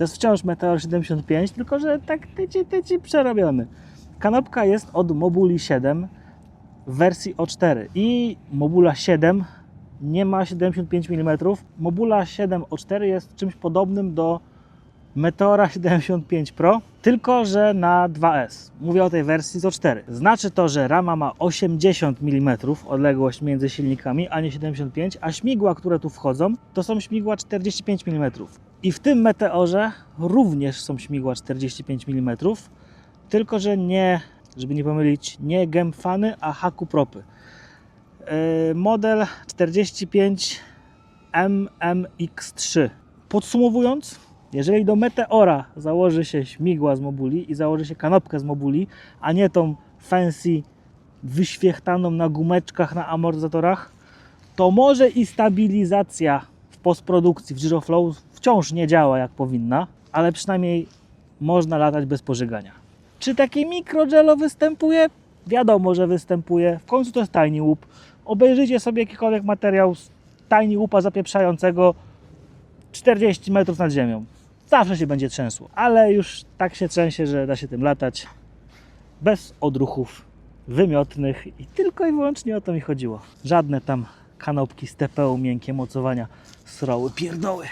To jest wciąż Meteor 75, tylko że tak tyci, tyci przerobiony. Kanopka jest od Mobuli 7 w wersji O4 i Mobula 7 nie ma 75 mm. Mobula 7 O4 jest czymś podobnym do Meteora 75 Pro, tylko że na 2S. Mówię o tej wersji z O4. Znaczy to, że rama ma 80 mm odległość między silnikami, a nie 75, a śmigła, które tu wchodzą, to są śmigła 45 mm. I w tym Meteorze również są śmigła 45 mm, tylko że nie, żeby nie pomylić, nie Gemfany, a Haku Propy. Yy, Model 45 MMX3. Podsumowując, jeżeli do Meteora założy się śmigła z Mobuli i założy się kanopkę z Mobuli, a nie tą fancy wyświechtaną na gumeczkach, na amortyzatorach, to może i stabilizacja postprodukcji w Giroflow wciąż nie działa jak powinna, ale przynajmniej można latać bez pożygania. Czy taki mikrogelo występuje? Wiadomo, że występuje. W końcu to jest tiny łup. Obejrzyjcie sobie jakikolwiek materiał z tiny łupa zapieprzającego 40 metrów nad ziemią. Zawsze się będzie trzęsło, ale już tak się trzęsie, że da się tym latać bez odruchów wymiotnych i tylko i wyłącznie o to mi chodziło. Żadne tam kanopki z TPU, miękkie mocowania, sroły, pierdoły.